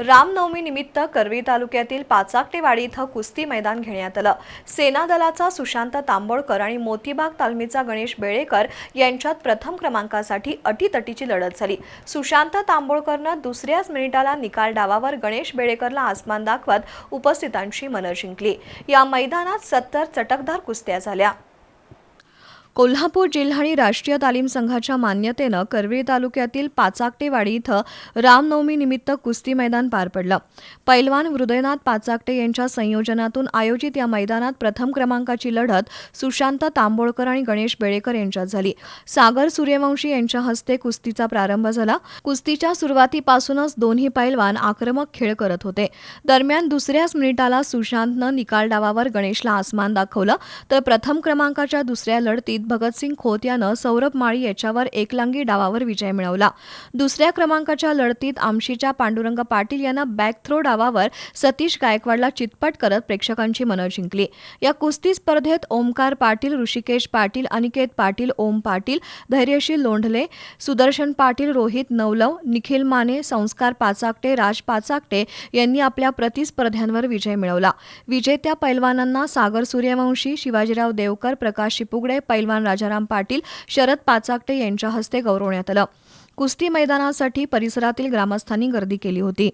रामनवमी निमित्त करवी तालुक्यातील पाचाकटेवाडी इथं कुस्ती मैदान घेण्यात आलं. सेना दलाचा सुशांत तांबोळकर आणि मोतीबाग तालमीचा गणेश बेळेकर यांच्यात प्रथम क्रमांकासाठी अटीतटीची लढत झाली. सुशांत तांबोळकरनं दुसऱ्याच मिनिटाला निकाल डावावर गणेश बेळेकरला आसमान दाखवत उपस्थितांची मनं जिंकली या मैदानात सत्तर चटकदार कुस्त्या झाल्या. कोल्हापूर जिल्हा आणि राष्ट्रीय तालीम संघाच्या मान्यतेनं करवीर तालुक्यातील पाचाकटेवाडी इथं रामनवमी निमित्त कुस्ती मैदान पार पडलं. पैलवान हृदयनाथ पाचाकटे यांच्या संयोजनातून आयोजित या मैदानात प्रथम क्रमांकाची लढत सुशांत तांबोळकर आणि गणेश बेळेकर यांच्यात झाली. सागर सूर्यवंशी यांच्या हस्ते कुस्तीचा प्रारंभ झाला. कुस्तीच्या सुरुवातीपासूनच दोन्ही पैलवान आक्रमक खेळ करत होते. दरम्यान दुसऱ्याच मिनिटाला सुशांतनं निकाल डावावर गणेशला आसमान दाखवलं. तर प्रथम क्रमांकाच्या दुसऱ्या लढतीत भगतसिंग खोत यानं सौरभ माळी याच्यावर एकलांगी डावावर विजय मिळवला. दुसऱ्या क्रमांकाच्या लढतीत आमशीच्या पांडुरंग पाटील यानं बॅक थ्रो डावावर सतीश गायकवाडला चितपट करत प्रेक्षकांची मनं जिंकली. या कुस्ती स्पर्धेत ओमकार पाटील ऋषिकेश पाटील अनिकेत पाटील ओम पाटील धैर्यशील लोंढले सुदर्शन पाटील रोहित नवलव निखिल माने संस्कार पाचाकटे राज पाचाकटे यांनी आपल्या प्रतिस्पर्ध्यांवर विजय मिळवला. विजेत्या पैलवानांना सागर सूर्यवंशी शिवाजीराव देवकर प्रकाश शिपुगडे पैलवान राजाराम पाटील शरद पाचाकटे यांच्या हस्ते गौरवण्यात आलं. कुस्ती मैदानासाठी परिसरातील ग्रामस्थांनी गर्दी केली होती.